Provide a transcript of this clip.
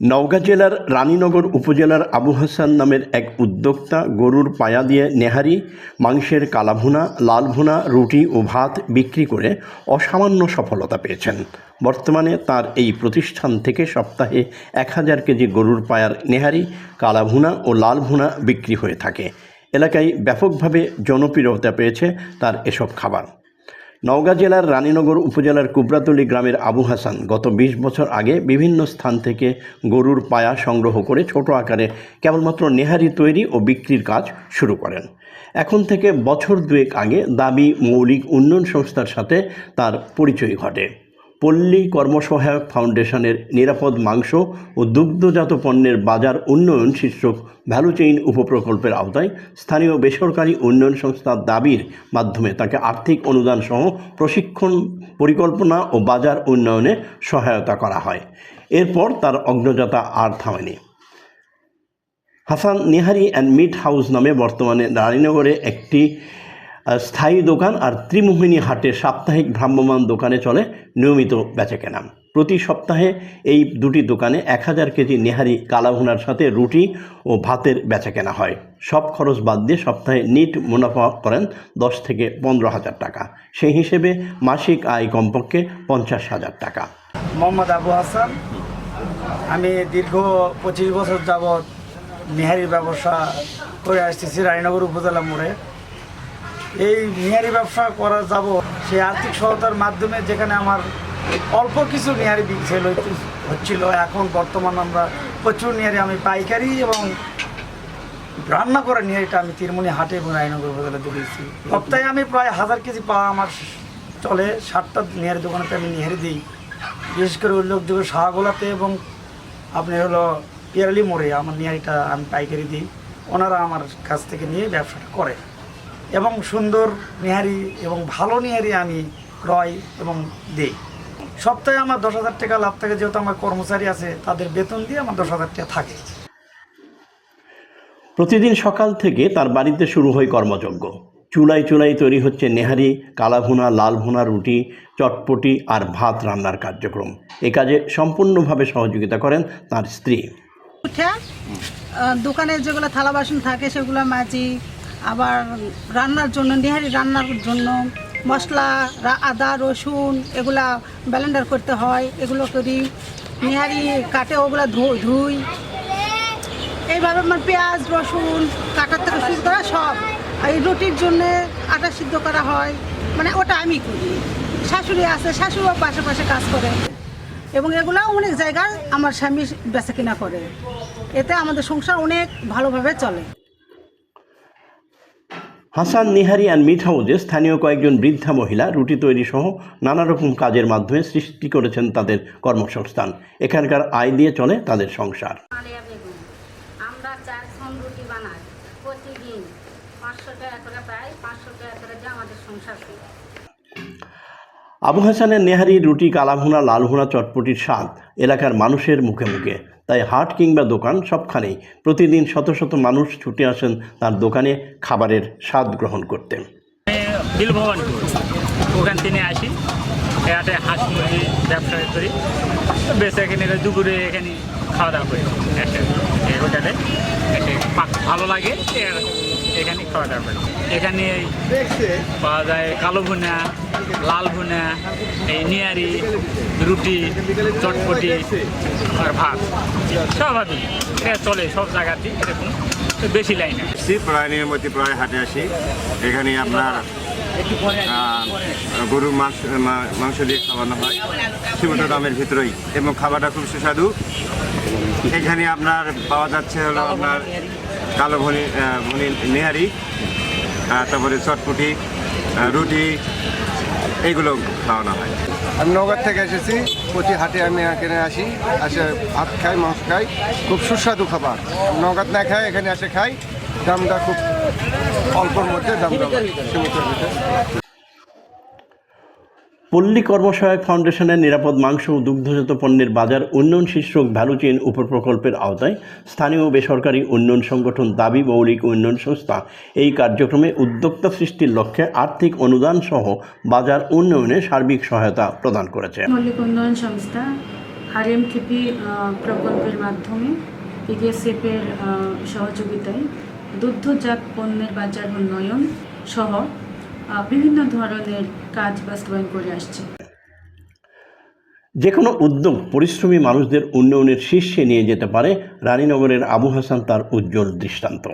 নওগাঁ জেলার রানীনগর উপজেলার আবু হাসান নামের এক উদ্যোক্তা গরুর পায়া দিয়ে নেহারি, মাংসের কালাভুনা, লালভুনা, রুটি ও ভাত বিক্রি করে অসামান্য সফলতা পেয়েছেন। বর্তমানে তার এই প্রতিষ্ঠান থেকে সপ্তাহে এক হাজার কেজি গরুর পায়ার নেহারি, কালাভুনা ও লালভুনা বিক্রি হয়ে থাকে। এলাকায় ব্যাপকভাবে জনপ্রিয়তা পেয়েছে তার এসব খাবার। নওগাঁ জেলার রানীনগর উপজেলার কুবরাতলি গ্রামের আবু হাসান গত ২০ বছর আগে বিভিন্ন স্থান থেকে গরুর পায়া সংগ্রহ করে ছোট আকারে কেবলমাত্র নেহারি তৈরি ও বিক্রির কাজ শুরু করেন। এখন থেকে বছর দুয়েক আগে দাবি মৌলিক উন্নয়ন সংস্থার সাথে তার পরিচয় ঘটে। পল্লী কর্মসহায়ক ফাউন্ডেশনের নিরাপদ মাংস ও দুগ্ধজাত পণ্যের বাজার উন্নয়ন শীর্ষক ভ্যালু চেইন উপপ্রকল্পের আওতায় স্থানীয় বেসরকারি উন্নয়ন সংস্থার দাবির মাধ্যমে তাকে আর্থিক অনুদান সহ প্রশিক্ষণ, পরিকল্পনা ও বাজার উন্নয়নে সহায়তা করা হয়। এরপর তার অগ্রযাত্রা আর থামেনি। Hasan Nihari and meat house নামে বর্তমানে রানীনগরে একটি স্থায়ী দোকান আর ত্রিমোহিনী হাটে সাপ্তাহিক ভ্রাম্যমান দোকানে চলে নিয়মিত বেচাকেনা প্রতি সপ্তাহে এই দুটি দোকানে এক হাজার কেজি নেহারি কালাভুনার সাথে রুটি ও ভাতের বেচাকেনা হয়। সব খরচ বাদ দিয়ে সপ্তাহে নিট মুনাফা করেন দশ থেকে পনেরো হাজার টাকা। সেই হিসেবে মাসিক আয় কমপক্ষে পঞ্চাশ হাজার টাকা। মোহাম্মদ আবু হাসান, আমি দীর্ঘ পঁচিশ বছর যাবৎ নিহারির ব্যবসা করে আসতেছি রানীনগর উপজেলা মোড়ে। এই নিহারি ব্যবসা করা যাব, সেই আর্থিক সহায়তার মাধ্যমে যেখানে আমার অল্প কিছু নিহারি সেল হচ্ছিল। এখন বর্তমান আমরা প্রচুর নিহারি আমি পাইকারি এবং রান্না করা নিহারিটা আমি তিরমুনি হাটে এবং রানীনগর উপজেলা দিয়েছি সপ্তাহে আমি প্রায় হাজার কেজি পাওয়া আমার চলে। সাতটা নিহারি দোকানেতে আমি নিহারি দিই। বিশেষ করে উল্লেখযোগ্য শাহগোলাতে এবং আপনি হলো পিয়ারালি মোড়ে আমার নিহারিটা আমি পাইকারি দিই। ওনারা আমার কাছ থেকে নিয়ে ব্যবসাটা করে। এবং সুন্দর নিহারি এবং ভালো নিহারি আমি ক্রয় এবং দিই। সপ্তাহে আমার দশ হাজার টাকা লাভ থাকে যেহেতু আমার কর্মচারী আছে তাদের বেতন দিয়ে আমার দশ হাজার টাকা থাকে। প্রতিদিন সকাল থেকে তার বাড়িতে শুরু হয় কর্মযজ্ঞ। চুলায় চুলায় তৈরি হচ্ছে নেহারি কালাভুনা লালভুনা রুটি চটপটি আর ভাত রান্নার কার্যক্রম। এ কাজে সম্পূর্ণভাবে সহযোগিতা করেন তার স্ত্রী। দোকানে যেগুলো থালা বাসন থাকে সেগুলো মাজি আবার রান্নার জন্য, নিহারি রান্নার জন্য মশলা আদা, রসুন এগুলা ব্লেন্ডার করতে হয়, এগুলো করি। নিহারি কাটে, ওগুলো ধুই। এইভাবে আমার পেঁয়াজ, রসুন কাটার থেকে শুরু করা সব। এই রুটির জন্য আটা সিদ্ধ করা হয় মানে ওটা আমি করি। শাশুড়ি আছে, শাশুড়িও পাশে পাশে কাজ করে। এবং এগুলো অনেক জায়গায় আমার স্বামী বেচা কিনা করে। এতে আমাদের সংসার অনেক ভালোভাবে চলে। হাসান নিহারি অ্যান্ড মিট হাউজে স্থানীয় কয়েকজন বৃদ্ধা মহিলা রুটি তৈরি সহ নানা রকম কাজের মাধ্যমে সৃষ্টি করেছেন তাদের কর্মসংস্থান। এখানকার আয় দিয়ে চলে তাদের সংসার। মালিয়া বেগম আমরা রুটি বানাই প্রতিদিন। পাঁচশো টাকা করে প্রায় পাঁচশো টাকা করে দিয়ে আমাদের সংসার চলে। আবু হাসানের নেহারি রুটি কালাভুনা লালভুনা চটপটির স্বাদ এলাকার মানুষের মুখে মুখে। তাই হাট কিংবা দোকান সবখানেই প্রতিদিন শত শত মানুষ ছুটে আসেন তার দোকানে খাবারের স্বাদ গ্রহণ করতে। বিলভবানপুর ওখান থেকে আসি। এখানে হাঁস মুরগি ব্যবসা করি। বেশ এখানে দুপুরে এখানে খাওয়া দাওয়া করি। হোটেলে ভালো লাগে। এখানে খাওয়া দাওয়া করি। এখানে পাওয়া যায় কালো ভুনা, লাল ভুনা, এই নিয়ারি, রুটি, চটপটি, আর ভাত। স্বাভাবিক। এটা চলে সব জায়গাতেই এরকম। বেশি লাইনে আসছি প্রায় নিয়মিত প্রায় হাটে আসি। এখানে আপনার গরুর মাংস মাংস দিয়ে খাওয়ানো হয়। সীমিত দামের ভিতরেই। এবং খাবারটা খুব সুস্বাদু। এখানে আপনার পাওয়া যাচ্ছে হলো আপনার কালো ভনি ভনি নেহারি তারপরে চটপুটি রুটি, এইগুলো খাওয়ানো হয়। আমি নগর থেকে এসেছি, প্রতি হাটে আমি এখানে আসি, আসে ভাত খাই মাংস খাই, খুব সুস্বাদু খাবার। নগদ না খাই, এখানে এসে খাই, দামটা খুব অল্পর মধ্যে দামটা সীমিতের পল্লী কর্মসহায়ক ফাউন্ডেশনের নিরাপদ মাংস ও দুগ্ধজাত পণ্যের বাজার উন্নয়ন শীর্ষক ভ্যালু চেন উপপ্রকল্পের আওতায় স্থানীয় বেসরকারি উন্নয়ন সংগঠন দাবি মৌলিক উন্নয়ন সংস্থা এই কার্যক্রমে উদ্যোক্তা সৃষ্টির লক্ষ্যে আর্থিক অনুদান সহ বাজার উন্নয়নে সার্বিক সহায়তা প্রদান করেছে। মৌলিক উন্নয়ন সংস্থা আরএমকেপি প্রকল্পের মাধ্যমে সহযোগিতায় দুগ্ধজাত পণ্যের বাজার উন্নয়ন সহ বিভিন্ন ধরনের কাজ বাস্তবায়ন করে আসছে। যে কোনো উদ্যোগ পরিশ্রমী মানুষদের উন্নয়নের শীর্ষে নিয়ে যেতে পারে রানীনগরের আবু হাসান তার উজ্জ্বল দৃষ্টান্ত।